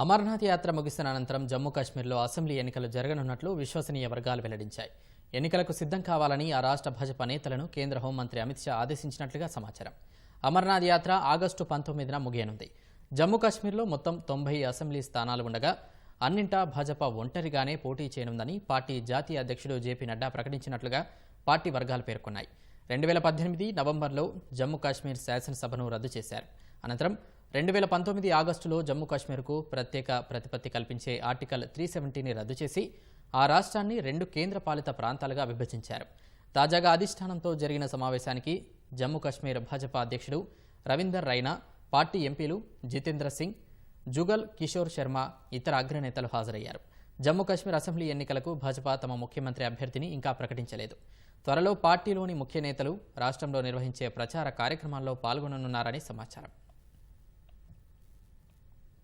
అమర్నాథ్ యాత్ర ముగిసిన అనంతరం జమ్మూ కాశ్మీర్లో అసెంబ్లీ ఎన్నికలు జరగనున్నట్లు విశ్వసనీయ వర్గాలు వెల్లడించాయి. ఎన్నికలకు సిద్ధం కావాలని ఆ రాష్ట్ర భాజపా నేతలను కేంద్ర హోంమంత్రి అమిత్ షా ఆదేశించినట్లుగా సమాచారం. అమర్నాథ్ యాత్ర ఆగస్టు పంతొమ్మిదిన ముగియనుంది. జమ్మూ కాశ్మీర్లో మొత్తం తొంభై అసెంబ్లీ స్థానాలు ఉండగా అన్నింటా భాజపా ఒంటరిగానే పోటీ చేయనుందని పార్టీ జాతీయ అధ్యక్షుడు జేపీ నడ్డా ప్రకటించినట్లుగా పార్టీ వర్గాలు పేర్కొన్నాయి. రెండు వేల పద్దెనిమిది నవంబర్లో జమ్మూ కాశ్మీర్ శాసనసభను రద్దు చేశారు. అనంతరం రెండు వేల పంతొమ్మిది ఆగస్టులో జమ్మూ కాశ్మీర్కు ప్రత్యేక ప్రతిపత్తి కల్పించే ఆర్టికల్ త్రీ సెవెంటీని రద్దు చేసి ఆ రాష్ట్రాన్ని రెండు కేంద్రపాలిత ప్రాంతాలుగా విభజించారు. తాజాగా అధిష్టానంతో జరిగిన సమావేశానికి జమ్మూ కాశ్మీర్ భాజపా అధ్యక్షుడు రవీందర్ రైనా పార్టీ ఎంపీలు జితేంద్ర సింగ్ జుగల్ కిషోర్ శర్మ ఇతర అగ్రనేతలు హాజరయ్యారు. జమ్మూ కాశ్మీర్ అసెంబ్లీ ఎన్నికలకు భాజపా తమ ముఖ్యమంత్రి అభ్యర్థిని ఇంకా ప్రకటించలేదు. త్వరలో పార్టీలోని ముఖ్య నేతలు రాష్ట్రంలో నిర్వహించే ప్రచార కార్యక్రమాల్లో పాల్గొననున్నారని సమాచారం.